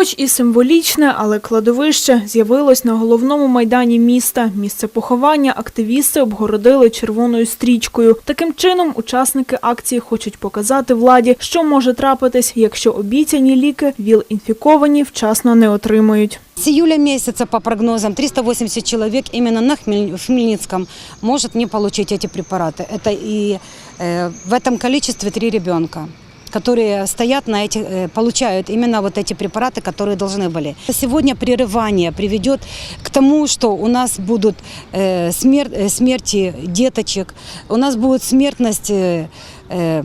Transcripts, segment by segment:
Хоч і символічне, але кладовище з'явилось на головному майдані міста. Місце поховання активісти обгородили червоною стрічкою. Таким чином, учасники акції хочуть показати владі, що може трапитись, якщо обіцяні ліки ВІЛ-інфіковані вчасно не отримують. С июля месяца, по прогнозам, 380 человек именно на Хмель- в Хмельницком может не получить эти препараты. Это и э, в этом количестве три ребенка которые стоят на этих, э, получают именно вот эти препараты, которые должны были. Сегодня прерывание приведет к тому, что у нас будут э, смер- э, смерти деточек, у нас будет смертность э, э,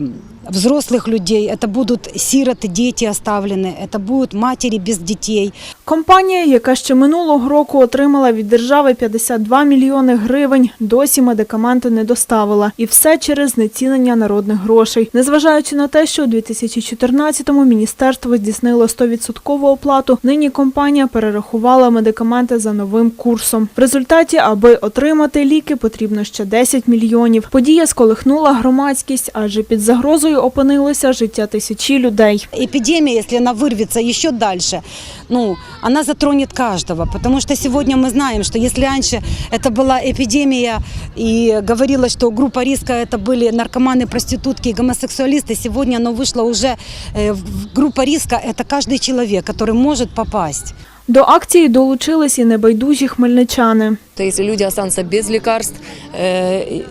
взрослых людей, это будут сироты, дети оставлены, это будут матери без детей. Компанія, яка ще минулого року отримала від держави 52 мільйони гривень, досі медикаменти не доставила. І все через знецінення народних грошей. Незважаючи на те, що у 2014-му міністерство здійснило 100% оплату, нині компанія перерахувала медикаменти за новим курсом. В результаті, аби отримати ліки, потрібно ще 10 мільйонів. Подія сколихнула громадськість, адже під загрозою опинилося життя тисячі людей. Эпидемия, если она вырвется еще дальше, ну, она затронет каждого, потому что сегодня мы знаем, что если раньше это была эпидемия и говорилось, что группа риска это были наркоманы, проститутки и гомосексуалисты, сегодня оно вышло уже э, в группа риска это каждый человек, который может попасть. До акції долучились і небайдужі хмельничани. То если люди останутся без лекарств, э,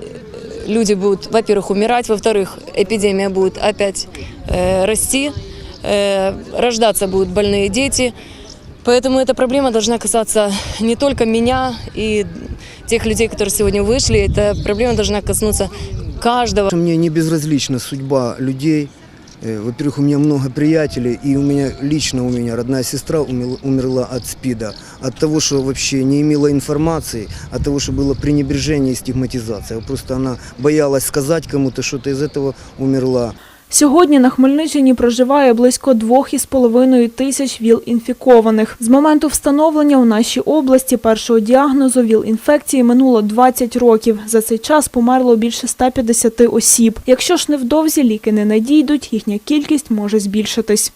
люди будут, во-первых, умирать, во-вторых, эпидемия будет опять э, расти, э, рождаться будут больные дети. Поэтому эта проблема должна касаться не только меня и тех людей, которые сегодня вышли, эта проблема должна коснуться каждого. Мне не безразлична судьба людей. Э, Во-первых, у меня много приятелей, и у меня лично у меня родная сестра умел- умерла от СПИДа, от того, что вообще не имела информации, от того, что было пренебрежение и стигматизация. Просто она боялась сказать кому-то что-то из этого умерла. Сьогодні на Хмельниччині проживає близько двох із половиною тисяч ВІЛ-інфікованих. З моменту встановлення у нашій області першого діагнозу ВІЛ-інфекції минуло 20 років. За цей час померло більше 150 осіб. Якщо ж невдовзі ліки не надійдуть, їхня кількість може збільшитись.